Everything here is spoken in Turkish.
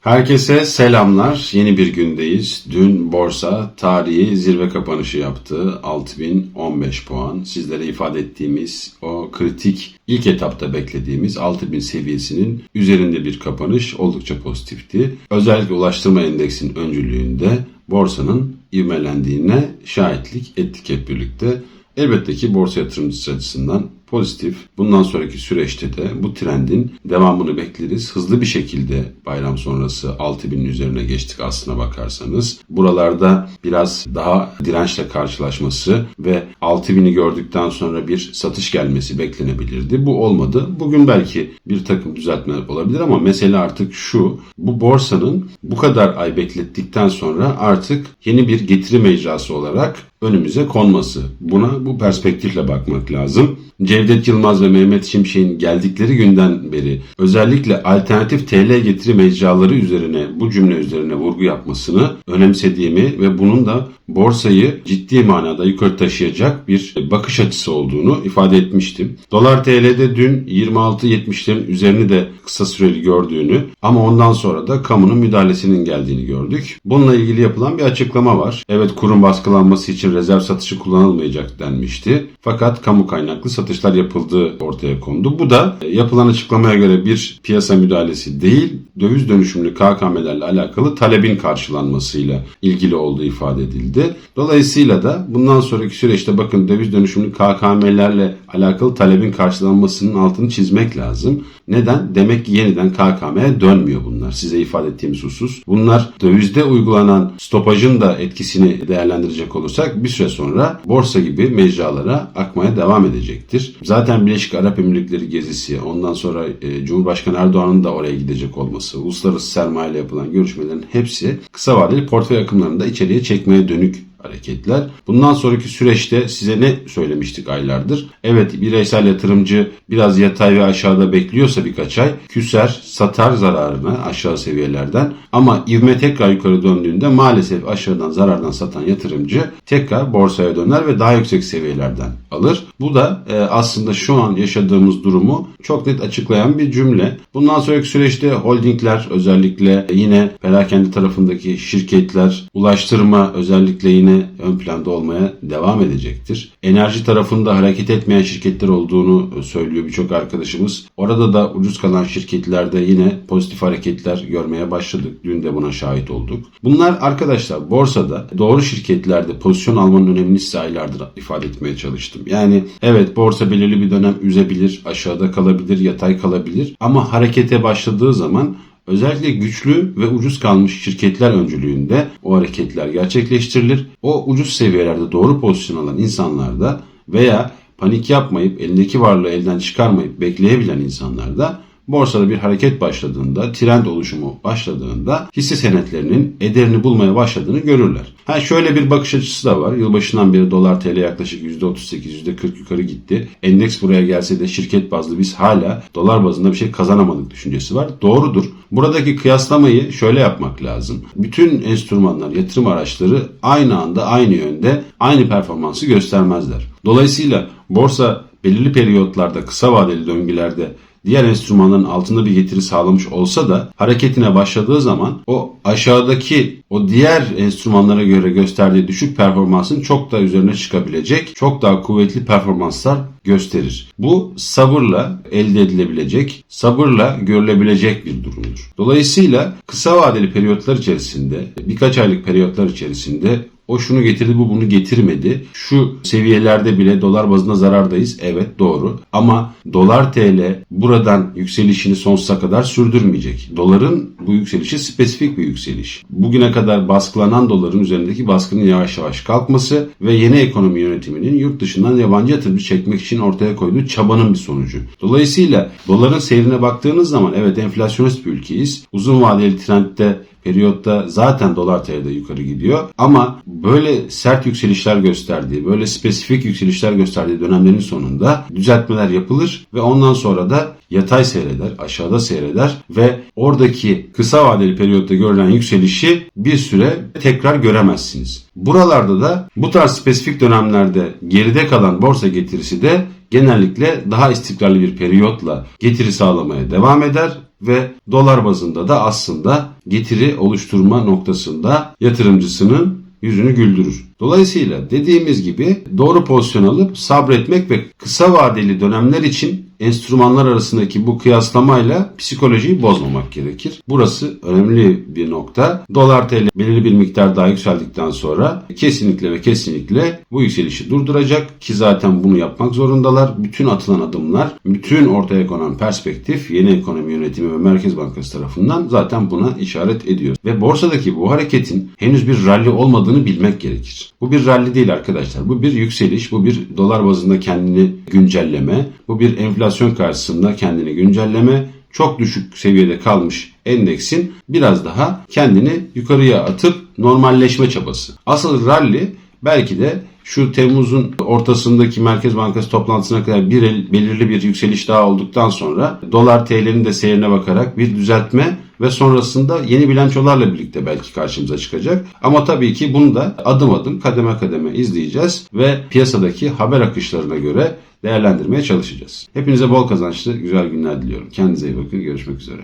Herkese selamlar. Yeni bir gündeyiz. Dün borsa tarihi zirve kapanışı yaptı. 6015 puan. Sizlere ifade ettiğimiz o kritik ilk etapta beklediğimiz 6000 seviyesinin üzerinde bir kapanış oldukça pozitifti. Özellikle ulaştırma endeksinin öncülüğünde borsanın ivmelendiğine şahitlik ettik hep birlikte. Elbette ki borsa yatırımcısı açısından pozitif. Bundan sonraki süreçte de bu trendin devamını bekleriz. Hızlı bir şekilde bayram sonrası 6000'in üzerine geçtik aslına bakarsanız. Buralarda biraz daha dirençle karşılaşması ve 6000'i gördükten sonra bir satış gelmesi beklenebilirdi. Bu olmadı. Bugün belki bir takım düzeltmeler olabilir ama mesele artık şu. Bu borsanın bu kadar ay beklettikten sonra artık yeni bir getiri mecrası olarak önümüze konması. Buna bu perspektifle bakmak lazım. Cevdet Yılmaz ve Mehmet Şimşek'in geldikleri günden beri özellikle alternatif TL getiri mecraları üzerine bu cümle üzerine vurgu yapmasını önemsediğimi ve bunun da borsayı ciddi manada yukarı taşıyacak bir bakış açısı olduğunu ifade etmiştim. Dolar TL'de dün 26.70'lerin üzerini de kısa süreli gördüğünü ama ondan sonra da kamunun müdahalesinin geldiğini gördük. Bununla ilgili yapılan bir açıklama var. Evet kurum baskılanması için rezerv satışı kullanılmayacak denmişti. Fakat kamu kaynaklı satışlar yapıldığı ortaya kondu. Bu da yapılan açıklamaya göre bir piyasa müdahalesi değil, döviz dönüşümlü KKM'lerle alakalı talebin karşılanmasıyla ilgili olduğu ifade edildi. Dolayısıyla da bundan sonraki süreçte bakın döviz dönüşümlü KKM'lerle alakalı talebin karşılanmasının altını çizmek lazım. Neden? Demek ki yeniden KKM'ye dönmüyor bunlar. Size ifade ettiğimiz husus. Bunlar dövizde uygulanan stopajın da etkisini değerlendirecek olursak bir süre sonra borsa gibi mecralara akmaya devam edecektir. Zaten Birleşik Arap Emirlikleri gezisi, ondan sonra e, Cumhurbaşkanı Erdoğan'ın da oraya gidecek olması, uluslararası sermaye ile yapılan görüşmelerin hepsi kısa vadeli portföy akımlarını da içeriye çekmeye dönük hareketler. Bundan sonraki süreçte size ne söylemiştik aylardır? Evet bireysel yatırımcı biraz yatay ve aşağıda bekliyorsa birkaç ay küser, satar zararını aşağı seviyelerden ama ivme tekrar yukarı döndüğünde maalesef aşağıdan zarardan satan yatırımcı tekrar borsaya döner ve daha yüksek seviyelerden alır. Bu da e, aslında şu an yaşadığımız durumu çok net açıklayan bir cümle. Bundan sonraki süreçte holdingler özellikle yine perakende tarafındaki şirketler, ulaştırma özellikle yine ön planda olmaya devam edecektir. Enerji tarafında hareket etmeyen şirketler olduğunu söylüyor birçok arkadaşımız. Orada da ucuz kalan şirketlerde yine pozitif hareketler görmeye başladık. Dün de buna şahit olduk. Bunlar arkadaşlar borsada doğru şirketlerde pozisyon almanın önemini size aylardır ifade etmeye çalıştım. Yani evet borsa belirli bir dönem üzebilir, aşağıda kalabilir, yatay kalabilir ama harekete başladığı zaman Özellikle güçlü ve ucuz kalmış şirketler öncülüğünde o hareketler gerçekleştirilir. O ucuz seviyelerde doğru pozisyon alan insanlar da veya panik yapmayıp elindeki varlığı elden çıkarmayıp bekleyebilen insanlar da borsada bir hareket başladığında, trend oluşumu başladığında hisse senetlerinin ederini bulmaya başladığını görürler. Ha şöyle bir bakış açısı da var. Yılbaşından beri dolar TL yaklaşık %38, %40 yukarı gitti. Endeks buraya gelse de şirket bazlı biz hala dolar bazında bir şey kazanamadık düşüncesi var. Doğrudur. Buradaki kıyaslamayı şöyle yapmak lazım. Bütün enstrümanlar, yatırım araçları aynı anda, aynı yönde, aynı performansı göstermezler. Dolayısıyla borsa belirli periyotlarda, kısa vadeli döngülerde diğer enstrümanların altında bir getiri sağlamış olsa da hareketine başladığı zaman o aşağıdaki o diğer enstrümanlara göre gösterdiği düşük performansın çok daha üzerine çıkabilecek, çok daha kuvvetli performanslar gösterir. Bu sabırla elde edilebilecek, sabırla görülebilecek bir durumdur. Dolayısıyla kısa vadeli periyotlar içerisinde, birkaç aylık periyotlar içerisinde o şunu getirdi bu bunu getirmedi. Şu seviyelerde bile dolar bazında zarardayız. Evet doğru. Ama dolar TL buradan yükselişini sonsuza kadar sürdürmeyecek. Doların bu yükselişi spesifik bir yükseliş. Bugüne kadar baskılanan doların üzerindeki baskının yavaş yavaş kalkması ve yeni ekonomi yönetiminin yurt dışından yabancı yatırımcı çekmek için ortaya koyduğu çabanın bir sonucu. Dolayısıyla doların seyrine baktığınız zaman evet enflasyonist bir ülkeyiz. Uzun vadeli trendde periyotta zaten dolar TL'de yukarı gidiyor. Ama böyle sert yükselişler gösterdiği, böyle spesifik yükselişler gösterdiği dönemlerin sonunda düzeltmeler yapılır ve ondan sonra da yatay seyreder, aşağıda seyreder ve oradaki kısa vadeli periyotta görülen yükselişi bir süre tekrar göremezsiniz. Buralarda da bu tarz spesifik dönemlerde geride kalan borsa getirisi de genellikle daha istikrarlı bir periyotla getiri sağlamaya devam eder ve dolar bazında da aslında getiri oluşturma noktasında yatırımcısının yüzünü güldürür. Dolayısıyla dediğimiz gibi doğru pozisyon alıp sabretmek ve kısa vadeli dönemler için enstrümanlar arasındaki bu kıyaslamayla psikolojiyi bozmamak gerekir. Burası önemli bir nokta. Dolar TL belirli bir miktar daha yükseldikten sonra kesinlikle ve kesinlikle bu yükselişi durduracak ki zaten bunu yapmak zorundalar. Bütün atılan adımlar, bütün ortaya konan perspektif yeni ekonomi yönetimi ve Merkez Bankası tarafından zaten buna işaret ediyor. Ve borsadaki bu hareketin henüz bir rally olmadığını bilmek gerekir. Bu bir rally değil arkadaşlar. Bu bir yükseliş, bu bir dolar bazında kendini güncelleme, bu bir enflasyon karşısında kendini güncelleme, çok düşük seviyede kalmış endeksin biraz daha kendini yukarıya atıp normalleşme çabası. Asıl rally belki de şu Temmuz'un ortasındaki Merkez Bankası toplantısına kadar bir el- belirli bir yükseliş daha olduktan sonra dolar TL'nin de seyrine bakarak bir düzeltme ve sonrasında yeni bilançolarla birlikte belki karşımıza çıkacak. Ama tabii ki bunu da adım adım kademe kademe izleyeceğiz ve piyasadaki haber akışlarına göre değerlendirmeye çalışacağız. Hepinize bol kazançlı güzel günler diliyorum. Kendinize iyi bakın. Görüşmek üzere.